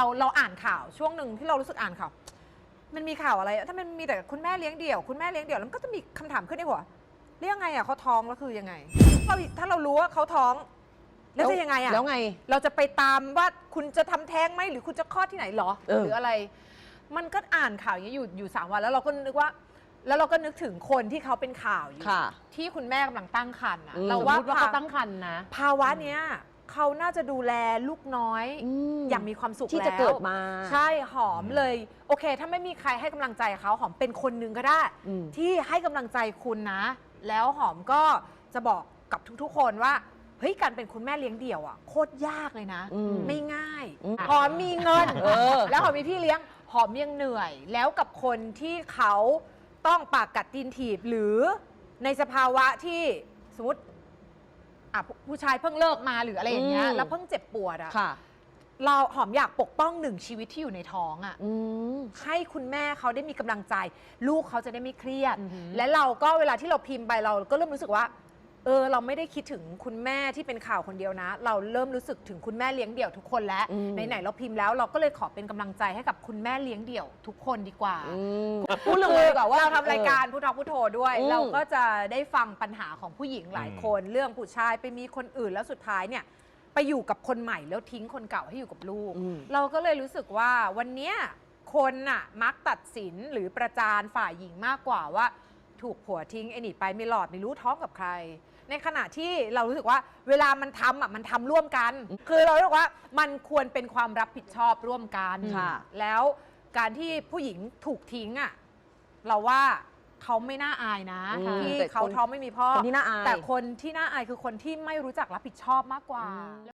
เราเราอ่านข่าวช่วงหนึ่งที่เรารู้สึกอ่านข่าว มันมีข่าวอะไรถ้ามันมีแต่คุณแม่เลี้ยงเดี่ยว คุณแม่เลี้ยงเดี่ยวแล้วมันก็จะมีคำถามขึ้นในหัวเรียกไงอะเขาท้องแล้วคือยังไงเราถ้าเรารู้ว่าเขาท้อง แล้วจะยังไงอะ แล้วไง เราจะไปตามว่าคุณจะทำแท้งไหมหรือคุณจะคลอดที่ไหนหรอ เออหรืออะไร มันก็อ่านข่าวอย่างนี้อยู่อยู่สามวัน แล้วเราก็นึกว่า แล้วเราก็นึกถึงคนที่เขาเป็นข่าวอยู่ค่ะ ที่คุณแม่กำลังตั้งครรภ์อะอืม เราสมว่า มติว่าเขาตั้งครรภ์นะ ภาวะเนี้ย เขาน่าจะดูแลลูกน้อยอืมอย่างมีความสุขที่แล้วจะเกิดมาใช่หอมเลย โอเค ถ้าไม่มีใครให้กำลังใจเขาหอมเป็นคนหนึงก็ได้ อืม ที่ให้กำลังใจคุณนะ แล้วหอมก็จะบอกกับทุกๆ คนว่าเฮ้ยการเป็นคุณแม่เลี้ยงเดี่ยวอะโคตรยากเลยนะ อืมไม่ง่ายอืมหอมมีเงินเออ แล้วหอมมีพี่เลี้ยงหอมยังเหนื่อย แล้วกับคนที่เขาต้องปากกัดตีนถีบหรือในสภาวะที่สมมติ อะผู้ผู้ชายเพิ่งเลิกมาหรืออะไรอย่างเงี้ยอืม แล้วเพิ่งเจ็บปวดอะค่ะ เราหอมอยากปกป้องหนึ่งชีวิตที่อยู่ในท้องอะอืม ให้คุณแม่เขาได้มีกำลังใจ ลูกเขาจะได้ไม่เครียด อือหือ และเราก็เวลาที่เราพิมพ์ไปเราก็เริ่มรู้สึกว่า เออเราไม่ได้คิดถึงคุณแม่ที่เป็นข่าวคนเดียวนะ เราเริ่มรู้สึกถึงคุณแม่เลี้ยงเดี่ยวทุกคนแล้ว อืม ไหนๆเราพิมพ์แล้วเราก็เลยขอเป็นกำลังใจให้กับคุณแม่เลี้ยงเดี่ยวทุกคนดีกว่าอืมพูดเลยดีกว่าว่า เราทำรายการพูดทอพูดโทด้วย อืมเราก็จะได้ฟังปัญหาของผู้หญิงหลายคน เรื่องผู้ชายไปมีคนอื่นแล้วสุดท้ายเนี่ย ไปอยู่กับคนใหม่แล้วทิ้งคนเก่าให้อยู่กับลูก อืม เราก็เลยรู้สึกว่าวันเนี้ยคนน่ะมักตัดสินหรือประจานฝ่ายหญิงมากกว่าว่า ถูกผัวทิ้งไอ้หนีไปไม่หลอดไม่รู้ท้องกับใคร ในขณะที่เรารู้สึกว่าเวลามันทำอะมันทำร่วมกัน คือเรารู้สึกว่ามันควรเป็นความรับผิดชอบร่วมกันค่ะ แล้วการที่ผู้หญิงถูกทิ้งอะเราว่าเขาไม่น่าอายนะอืมที่แต่เขาคนท้องไม่มีพ่อคนที่น่าอาย แต่คนที่น่าอายคือคนที่ไม่รู้จักรับผิดชอบมากกว่าอืม